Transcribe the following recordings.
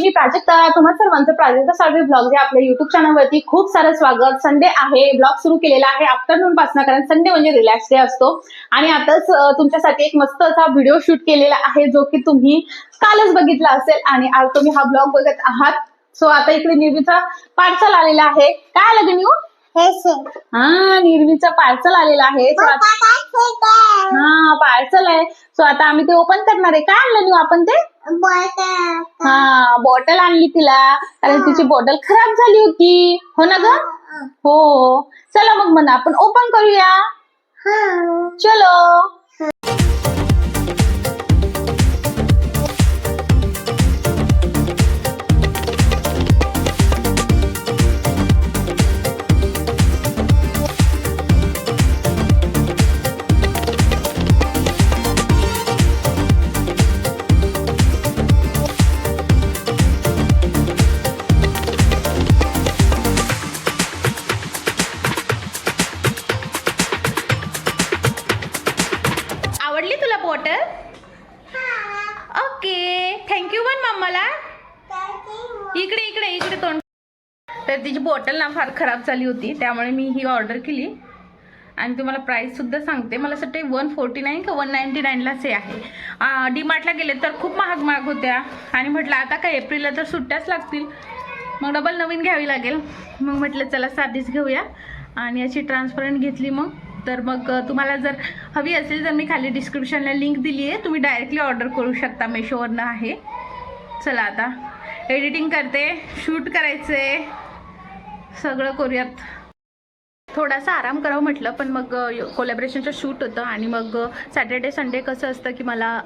मी प्राजक्ता तुम्हा सर्वांचं प्राजक्ता साळवे ब्लॉग या आपल्या युट्यूब चॅनलवरती खूप सारं स्वागत. संडे आहे ब्लॉग सुरू केलेला आहे आफ्टरनून पासून कारण संडे म्हणजे रिलॅक्स डे असतो. आणि आताच तुमच्यासाठी एक मस्त असा व्हिडिओ शूट केलेला आहे जो की तुम्ही कालच बघितला असेल आणि आज तुम्ही हा ब्लॉग बघत आहात. सो आता इकडे निर्वीचा पार्सल आलेला आहे. काय आलं न्यू हा निर्वीचा पार्सल आलेला आहे. हा पार्सल आहे. सो आता आम्ही ते ओपन करणार आहे. काय आणलं न्यू आपण ते? हा बॉटल आणली तिला. कारण तिची बॉटल खराब झाली होती. हो ना ग? हो चला मग म्हणा आपण ओपन करूया. चलो. ओके थँक्यू पण मम्माला इकडे इकडे इकडे तोंड. तर तिची बॉटल ना फार खराब झाली होती त्यामुळे मी ही ऑर्डर केली. आणि तुम्हाला प्राईस सुद्धा सांगते मला असं वाटते वन फोर्टी नाईन का वन नाईन्टी नाईनलाच हे आहे. डीमार्टला गेले तर खूप महाग महाग होत्या. आणि म्हटलं आता काय एप्रिलला तर सुट्ट्याच लागतील. मग डबल नवीन घ्यावी लागेल. मग म्हटलं चला साधीच घेऊया. आणि याची ट्रान्सपरंट घेतली मग. तर मग तुम्हाला जर हवी असेल तर मी खाली डिस्क्रिप्शनला लिंक दिली आहे. तुम्ही डायरेक्टली ऑर्डर करू शकता मेशोवरनं आहे. चला आता. एडिटिंग करते. शूट करायचे. सगळं करूयात. थोडासा आराम करावं म्हटलं पण मग कोलॅबरेशनचं शूट होतं आणि मग सॅटर्डे संडे कसं असतं की मला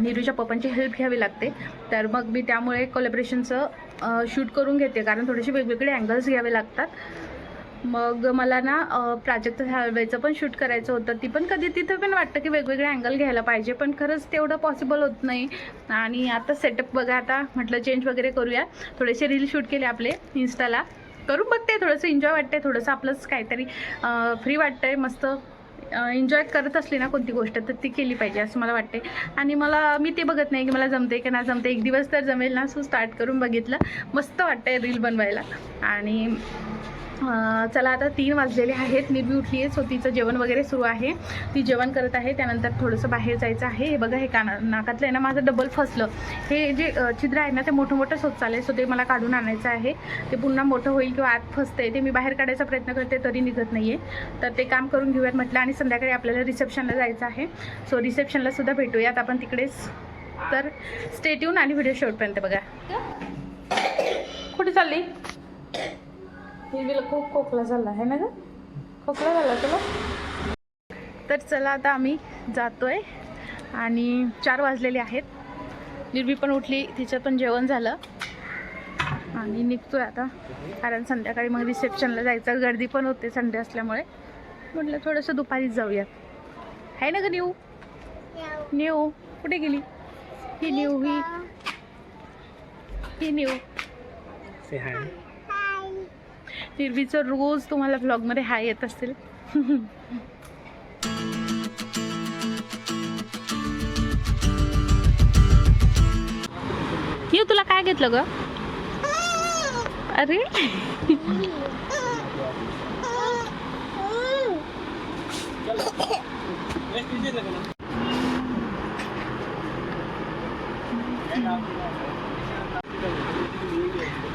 निरूच्या पप्पांची हेल्प घ्यावी लागते. तर मग मी त्यामुळे कोलॅबरेशनचं शूट करून घेते. कारण थोडेसे वेगवेगळे अँगल्स घ्यावे लागतात. मग मला ना अ, प्राजक्त पण शूट करायचं होतं. ती पण कधी तिथं पण वाटतं की वेगवेगळे अँगल घ्यायला पाहिजे पण खरंच तेवढं पॉसिबल होत नाही. आणि आता सेटअप बघा आता म्हटलं चेंज वगैरे करूया. थोडेसे रील शूट केले आपले इन्स्टाला करून बघते थोडंसं एन्जॉय वाटते थोडंसं आपलंच काहीतरी फ्री वाटतंय मस्त एन्जॉय करत असली ना कोणती गोष्ट तर ती केली पाहिजे असं मला वाटते आणि मला मी ते बघत नाही की मला जमते की नाही जमते एक दिवस तर जमेल ना सो स्टार्ट करून बघितलं. मस्त वाटतंय रील बनवायला. आणि चला आता तीन वाजलेले आहेत. निर्वी उठली आहे सो तिचं जेवण वगैरे सुरू आहे. ती जेवण करत आहे त्यानंतर थोडंसं बाहेर जायचं आहे. हे बघा हे काना नाकातलं आहे ना माझं डबल फसलं. हे जे छिद्र आहे ना ते मोठं मोठं होत चालेल सो ते मला काढून आणायचं आहे. ते पुन्हा मोठं होईल किंवा आत फसते ते मी बाहेर काढायचा प्रयत्न करते तरी निघत नाही आहे तर ते काम करून घेऊयात म्हटलं आणि संध्याकाळी आपल्याला रिसेप्शनला जायचं आहे. सो रिसेप्शनला सुद्धा भेटूयात आपण तिकडेच तर स्टेट येऊन आणि व्हिडिओ शेवटपर्यंत बघा. कुठे चालली? हिरवीला खूप खोकला झाला आहे ना ग? खोकला झाला तुला? तर चला आता आम्ही जातोय आणि चार वाजलेले आहेत. निर्वी पण उठली तिचं पण जेवण झालं. आणि निघतोय आता. कारण संध्याकाळी मग रिसेप्शनला जायचं गर्दी पण होते संडे असल्यामुळे. म्हटलं थोडंसं दुपारीच जाऊया आहे ना ग न्यू न्यू कुठे गेली? ही न्यू ही. ही न्यू निर्वीचं रोज तुम्हाला व्लॉगमध्ये हाय येत असेल. येऊ तुला काय घेतलं ग? अरे.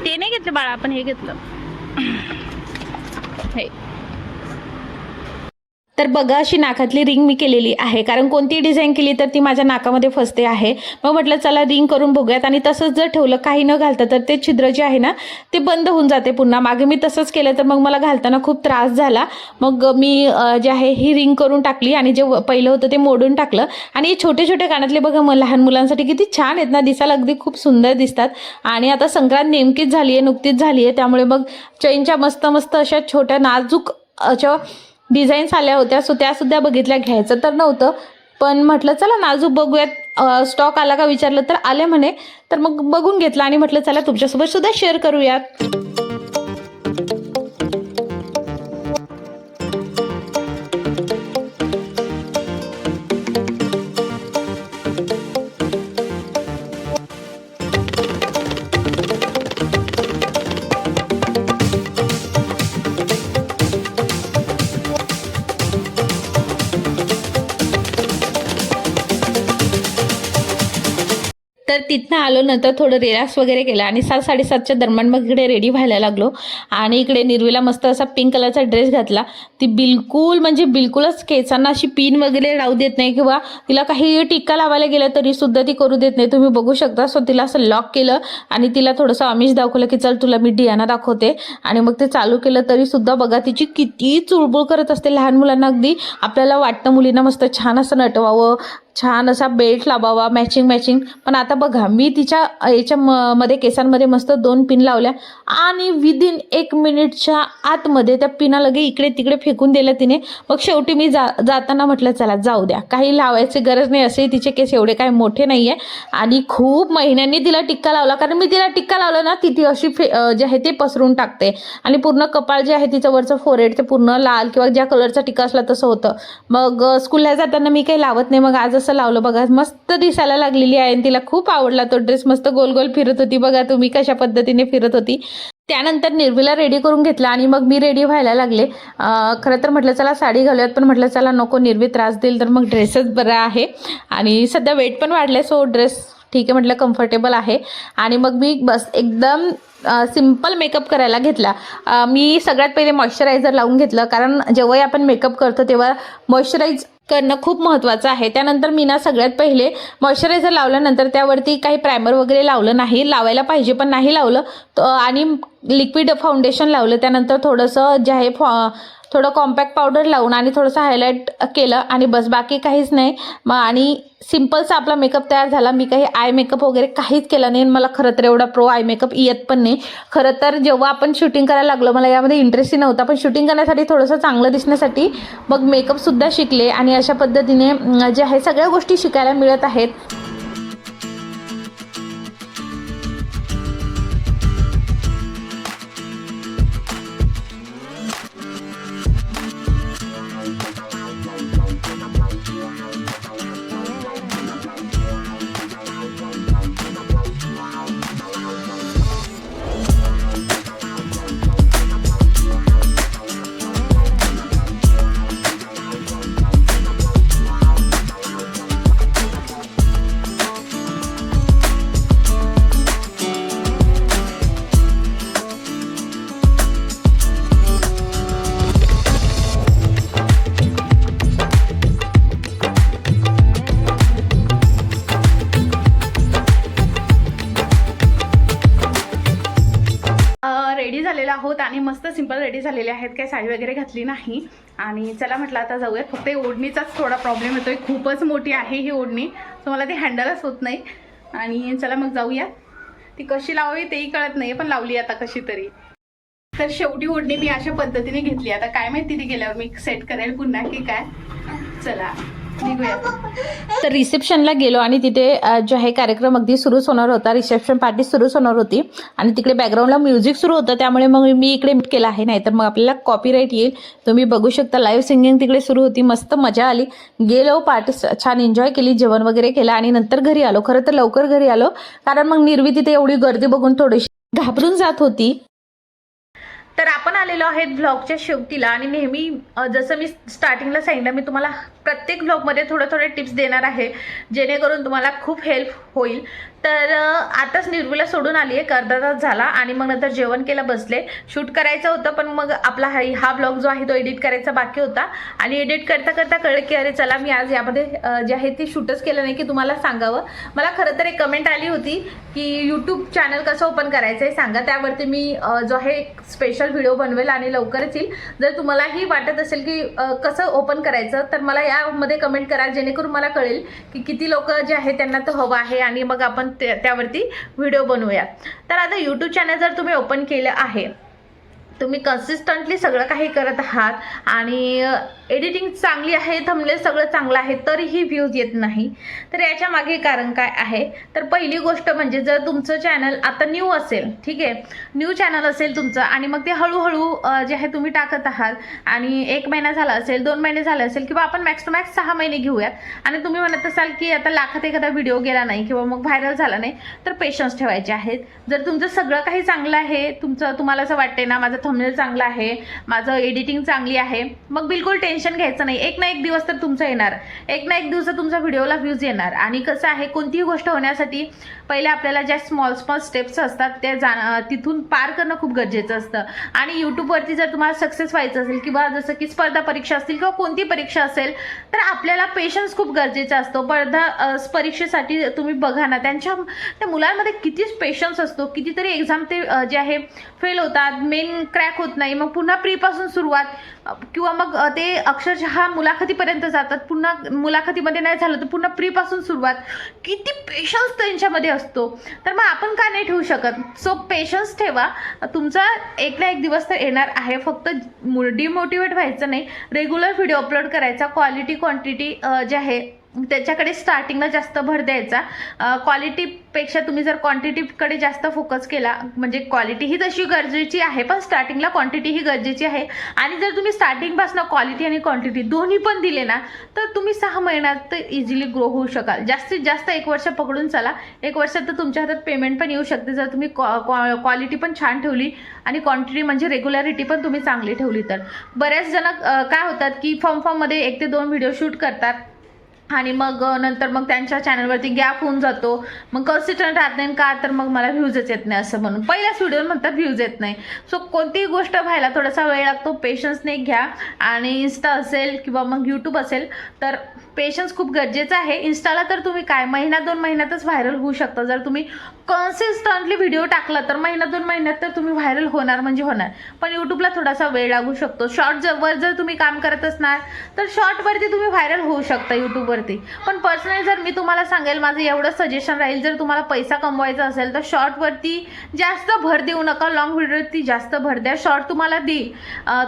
ते नाही घेतलं बाळा आपण हे घेतलं. हे तर बघा अशी नाकातली रिंग मी केलेली आहे. कारण कोणती डिझाईन केली तर ती माझ्या नाकामध्ये फसते आहे. मग म्हटलं चला रिंग करून बघूयात. आणि तसंच जर ठेवलं काही न घालता तर ते छिद्र जे आहे ना ते बंद होऊन जाते पुन्हा. मागे मी तसंच केलं तर मग मला घालताना खूप त्रास झाला. मग मी जे आहे ही रिंग करून टाकली. आणि जे व- पहिलं होतं ते मोडून टाकलं. आणि हे छोटे छोटे कानातले बघा मग लहान मुलांसाठी किती छान आहेत ना. दिसायला अगदी खूप सुंदर दिसतात. आणि आता संक्रांत नेमकीच झाली आहे नुकतीच झाली आहे त्यामुळे मग चैनच्या मस्त मस्त अशा छोट्या नाजूक अशा डिझाईन्स आल्या होत्या सो त्यासुद्धा बघितल्या घ्यायचं तर नव्हतं. पण म्हटलं चला नाजूक बघूयात. स्टॉक आला का? विचारलं तर आले म्हणे. तर मग बघून घेतलं आणि म्हटलं चला तुमच्यासोबत सुद्धा शेअर करूयात. तिथनं आलो नंतर थोडं रिलॅक्स वगैरे केलं आणि सात साडेसातच्या दरम्यान मग इकडे रेडी व्हायला लागलो. आणि इकडे निर्वीला मस्त असा पिंक कलरचा ड्रेस घातला. ती बिलकुल म्हणजे बिलकुलच केसांना अशी पिन वगैरे लावू देत नाही किंवा तिला काही टिक्का लावायला गेलं तरी सुद्धा ती करू देत नाही. तुम्ही बघू शकता. सो तिला असं लॉक केलं आणि तिला थोडंसं आमिष दाखवलं की चल तुला मी डियाना दाखवते. आणि मग ते चालू केलं तरी सुद्धा बघा तिची किती चुळबुळ करत असते लहान मुलांना अगदी. आपल्याला वाटतं मुलींना मस्त छान असं नटवावं छान असा बेल्ट लावावा मॅचिंग मॅचिंग पण आता बघा मी तिच्या याच्या म मध्ये केसांमध्ये मस्त दोन पिन लावल्या आणि विदिन एक मिनिटच्या आतमध्ये त्या पिना लगे इकडे तिकडे फेकून दिल्या तिने. मग शेवटी मी जा जाताना म्हटलं चला जाऊ द्या. काही लावायची गरज नाही असे तिचे केस एवढे काही मोठे नाही आहे आणि खूप महिन्यांनी तिला टिक्का लावला कारण मी तिला टिक्का लावला ना ती ती अशी फे जे आहे ते पसरून टाकते. आणि पूर्ण कपाळ जे आहे तिचं वरचं फोरेड ते पूर्ण लाल किंवा ज्या कलरचा टिक्का असला तसं होतं. मग स्कूलला जाताना मी काही लावत नाही. मग आज असं लावलं बघा मस्त दिसायला लागलेली आहे आणि तिला खूप आवडला तो ड्रेस. मस्त गोल गोल फिरत होती बघा तुम्ही कशा पद्धतीने फिरत होती. त्यानंतर निर्वीला रेडी करून घेतला आणि मग मी रेडी व्हायला लागले. खरं तर म्हटलं चला साडी घालूयात. पण म्हटलं चला नको निर्वी त्रास देईल तर मग ड्रेसच बरा आहे. आणि सध्या वेट पण वाढले सो ड्रेस ठीक आहे म्हटलं कम्फर्टेबल आहे. आणि मग मी बस एकदम सिंपल मेकअप करायला घेतला. मी सगळ्यात पहिले मॉइश्चरायझर लावून घेतलं कारण जेव्हाही आपण मेकअप करतो तेव्हा मॉइश्चराईज करणं खूप महत्त्वाचं आहे. त्यानंतर मी ना सगळ्यात पहिले मॉइश्चरायझर लावल्यानंतर त्यावरती काही प्रायमर वगैरे लावलं नाही. लावायला पाहिजे पण नाही लावलं. त- आणि लिक्विड फाउंडेशन लावलं. त्यानंतर थोडंसं जे आहे फॉ थोडं कॉम्पॅक्ट पावडर लावून आणि थोडंसं हायलाईट केलं आणि बस बाकी काहीच नाही. मग आणि सिम्पलचा आपला मेकअप तयार झाला. मी काही आय मेकअप वगैरे काहीच केलं नाही आणि मला खरं तर एवढा प्रो आय मेकअप येत पण नाही. खरं तर जेव्हा आपण शूटिंग करायला लागलो मला यामध्ये इंटरेस्टही नव्हता. पण शूटिंग करण्यासाठी थोडंसं चांगलं दिसण्यासाठी मग मेकअपसुद्धा शिकले आणि अशा पद्धतीने जे आहे सगळ्या गोष्टी शिकायला मिळत आहेत. रेडी झालेले आहेत काही साडी वगैरे घातली नाही. आणि चला म्हटलं आता जाऊयात. फक्त ओढणीचाच थोडा प्रॉब्लेम येतोय. खूपच मोठी आहे ही ओढणी. सो मला ती हँडलच होत नाही. आणि चला मग जाऊया ती कशी लावावी तेही कळत नाही पण लावली आता कशी तरी तर शेवटी ओढणी मी अशा पद्धतीने घेतली. आता काय माहिती ती गेल्यावर मी सेट करेल पुन्हा की काय. चला. तर रिसेप्शनला गेलो आणि तिथे जो आहे कार्यक्रम अगदी सुरूच होणार होता. रिसेप्शन पार्टी सुरूच होणार होती. आणि तिकडे बॅकग्राऊंडला म्युझिक सुरू होतं. त्यामुळे मग मी इकडे म्यूट केलं आहे. नाही तर मग आपल्याला कॉपीराईट येईल. तुम्ही बघू शकता लाईव्ह सिंगिंग तिकडे सुरू होती. मस्त मजा आली. गेलो पार्टी छान एन्जॉय केली जेवण वगैरे केलं आणि नंतर घरी आलो. खरं तर लवकर घरी आलो. कारण मग निर्वी तिथे एवढी गर्दी बघून थोडीशी घाबरून जात होती. तर आपण आलेलो आहेत ब्लॉगच्या शेवटीला. आणि नेहमी जसं मी स्टार्टिंगला सांगितलं मी तुम्हाला प्रत्येक ब्लॉगमध्ये थोडं थोडे टिप्स देणार आहे जेणेकरून तुम्हाला खूप हेल्प होईल. तर आताच निर्वीला सोडून आली आहे अर्धा तास झाला आणि मग नंतर जेवण केलं बसले. शूट करायचं होतं पण मग आपला हा हा ब्लॉग जो आहे तो एडिट करायचा बाकी होता. आणि एडिट करता करता कळलं की अरे चला मी आज यामध्ये जे आहे ते शूटच केलं नाही की तुम्हाला सांगावं. मला खरं तर एक कमेंट आली होती की यूट्यूब चॅनल कसं ओपन करायचं आहे सांगा. त्यावरती मी जो आहे एक स्पेशल व्हिडिओ बनवेल आणि लवकरच येईल. जर तुम्हालाही वाटत असेल की कसं ओपन करायचं तर मला या त्यामध्ये कमेंट करा जेणेकरून मला कळेल की किती लोक जे आहे त्यांना तो हवं आहे आणि मग आपण त्या- त्यावरती व्हिडिओ बनवूया तर आता यूट्यूब चॅनल जर तुम्ही ओपन केलं आहे तुम्ही कन्सिस्टंटली सगळं काही करत आहात आणि एडिटिंग चांगली आहे थंबनेल सगळं चांगलं आहे तरीही व्ह्यूज येत नाही. तर याच्या मागे कारण काय आहे? तर पहिली गोष्ट म्हणजे जर तुमचं चॅनल आता न्यू असेल ठीक आहे? न्यू चॅनल असेल तुमचं आणि मग ते हळूहळू जे आहे तुम्ही टाकत आहात आणि एक महिना झाला असेल दोन महिने झाले असेल किंवा आपण मॅक्स टू मॅक्स सहा महिने घेऊयात आणि तुम्ही म्हणत असाल की आता लाखात एखादा व्हिडिओ गेला नाही किंवा मग व्हायरल झाला नाही तर पेशन्स ठेवायचे आहेत. जर तुमचं सगळं काही चांगलं आहे तुमचं तुम्हाला असं वाटते ना माझं थंबनेल चांगलं आहे माझं एडिटिंग चांगली आहे मग बिलकुल टेन्शन टेन्शन घ्यायचं नाही. एक ना एक दिवस तर तुमचं येणार. एक ना एक दिवस तुमचा व्हिडिओला व्ह्यूज येणार. आणि कसं आहे कोणतीही गोष्ट होण्यासाठी पहिले आपल्याला ज्या स्मॉल स्मॉल स्टेप्स असतात त्या जा तिथून पार करणं खूप गरजेचं असतं. आणि यूट्यूबवरती जर तुम्हाला सक्सेस व्हायचं असेल किंवा जसं की स्पर्धा परीक्षा असतील किंवा कोणती परीक्षा असेल तर आपल्याला पेशन्स खूप गरजेचा असतो. स्पर्धा परीक्षेसाठी तुम्ही बघा ना त्यांच्या त्या मुलांमध्ये कितीच पेशन्स असतो. कितीतरी एक्झाम ते जे आहे फेल होतात. मेन क्रॅक होत नाही. मग पुन्हा प्रीपासून सुरुवात किंवा मग ते अक्षरशः मुलाखतीपर्यंत जातात. पुन्हा मुलाखतीमध्ये नाही झालं तर पुन्हा प्रीपासून सुरुवात. किती पेशन्स त्यांच्यामध्ये असतो. तर मग आपण का नाही ठेवू शकत? सो पेशन्स ठेवा. तुमचा एक ना एक दिवस तर येणार आहे. फक्त डिमोटिवेट व्हायचं नाही. रेग्युलर व्हिडिओ अपलोड करायचा. क्वालिटी क्वांटिटी जे आहे त्याच्याकडे स्टार्टिंगला जास्त भर द्यायचा. क्वालिटीपेक्षा तुम्ही जर क्वांटिटीकडे जास्त फोकस केला म्हणजे क्वालिटी ही तशी गरजेची आहे पण स्टार्टिंगला क्वांटिटी ही गरजेची आहे. आणि जर तुम्ही स्टार्टिंगपासून क्वालिटी आणि क्वांटिटी दोन्ही पण दिले ना तर तुम्ही सहा महिन्यात तर इझिली ग्रो होऊ शकाल. जास्तीत जास्त एक वर्ष पकडून चला. एक वर्षात तर तुमच्या हातात पेमेंट पण येऊ शकते. जर तुम्ही क्वालिटी पण छान ठेवली आणि क्वांटिटी म्हणजे रेग्युलॅरिटी पण तुम्ही चांगली ठेवली तर. बऱ्याच जण काय होतात की फॉर्म फॉर्ममध्ये एक ते दोन व्हिडिओ शूट करतात. आणि मग नंतर मग त्यांच्या चॅनलवरती गॅप होऊन जातो. मग कन्सिस्टंट राहत नाही का तर मग मला व्ह्यूजच येत नाही असं म्हणून. पहिल्याच व्हिडिओ म्हणतात व्ह्यूज येत नाही. सो कोणतीही गोष्ट व्हायला थोडासा वेळ लागतो. पेशन्सने घ्या. आणि इन्स्टा असेल किंवा मग यूट्यूब असेल तर पेशन्स खूप गरजेचं आहे. इन्स्टाला तर तुम्ही काय महिना दोन महिन्यातच व्हायरल होऊ शकता. जर तुम्ही कन्सिस्टंटली व्हिडिओ टाकला तर महिना दोन महिन्यात तर तुम्ही व्हायरल होणार म्हणजे होणार. पण यूट्यूबला थोडासा वेळ लागू शकतो. शॉर्ट जर वर जर तुम्ही काम करत असणार तर शॉर्टवरती तुम्ही व्हायरल होऊ शकता यूट्यूबवरती पण पर्सनली जर मी तुम्हाला सांगेल माझं एवढं सजेशन राहील जर तुम्हाला पैसा कमवायचा असेल तर शॉर्टवरती जास्त भर देऊ नका. लॉंग व्हिडिओवरती जास्त भर द्या. शॉर्ट तुम्हाला देईल.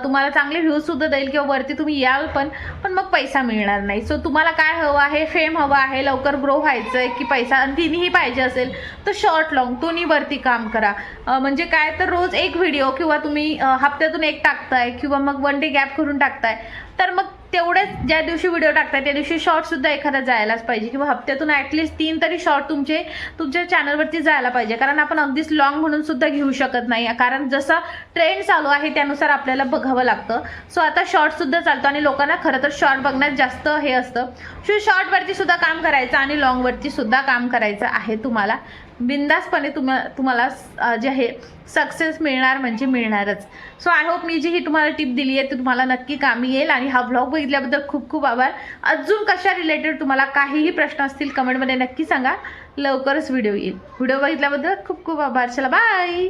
तुम्हाला चांगले व्ह्यूजसुद्धा देईल किंवा वरती तुम्ही याल पण पण मग पैसा मिळणार नाही. सो तुम्हाला काय हवं आहे फेम हवं आहे लवकर ग्रो व्हायचं आहे की पैसा आणि तिन्ही पाहिजे असेल तर शॉर्ट लॉंग दोन्हीवरती काम करा. म्हणजे काय तर रोज एक व्हिडिओ किंवा तुम्ही हप्त्यातून एक टाकताय किंवा मग वन डे गॅप करून टाकताय तर मग तेवढेच ज्या दिवशी व्हिडिओ टाकताय त्या दिवशी शॉर्टसुद्धा एखादा जायलाच पाहिजे. किंवा हप्त्यातून ॲटलिस्ट तीन तरी शॉर्ट तुमचे तुमच्या चॅनलवरती जायला पाहिजे. कारण आपण अगदीच लॉंग म्हणून सुद्धा घेऊ शकत नाही. कारण जसा ट्रेंड चालू आहे त्यानुसार आपल्याला बघावं लागतं. सो आता शॉर्टसुद्धा चालतो आणि लोकांना खरं तर शॉर्ट बघण्यात जास्त हे असतं. सो शॉर्टवरती सुद्धा काम करायचं आणि लॉंगवरती सुद्धा काम करायचं आहे तुम्हाला. बिंदासपणे तुम्हा तुम्हाला जे आहे सक्सेस मिळणार म्हणजे मिळणारच. सो आय होप मी जी ही तुम्हाला टिप दिली आहे ती तुम्हाला नक्की कामी येईल आणि हा ब्लॉग बघितल्याबद्दल खूप खूप आभार. अजून कशा रिलेटेड तुम्हाला काहीही प्रश्न असतील कमेंटमध्ये नक्की सांगा. लवकरच व्हिडिओ येईल. व्हिडिओ बघितल्याबद्दल खूप खूप आभार. चला बाय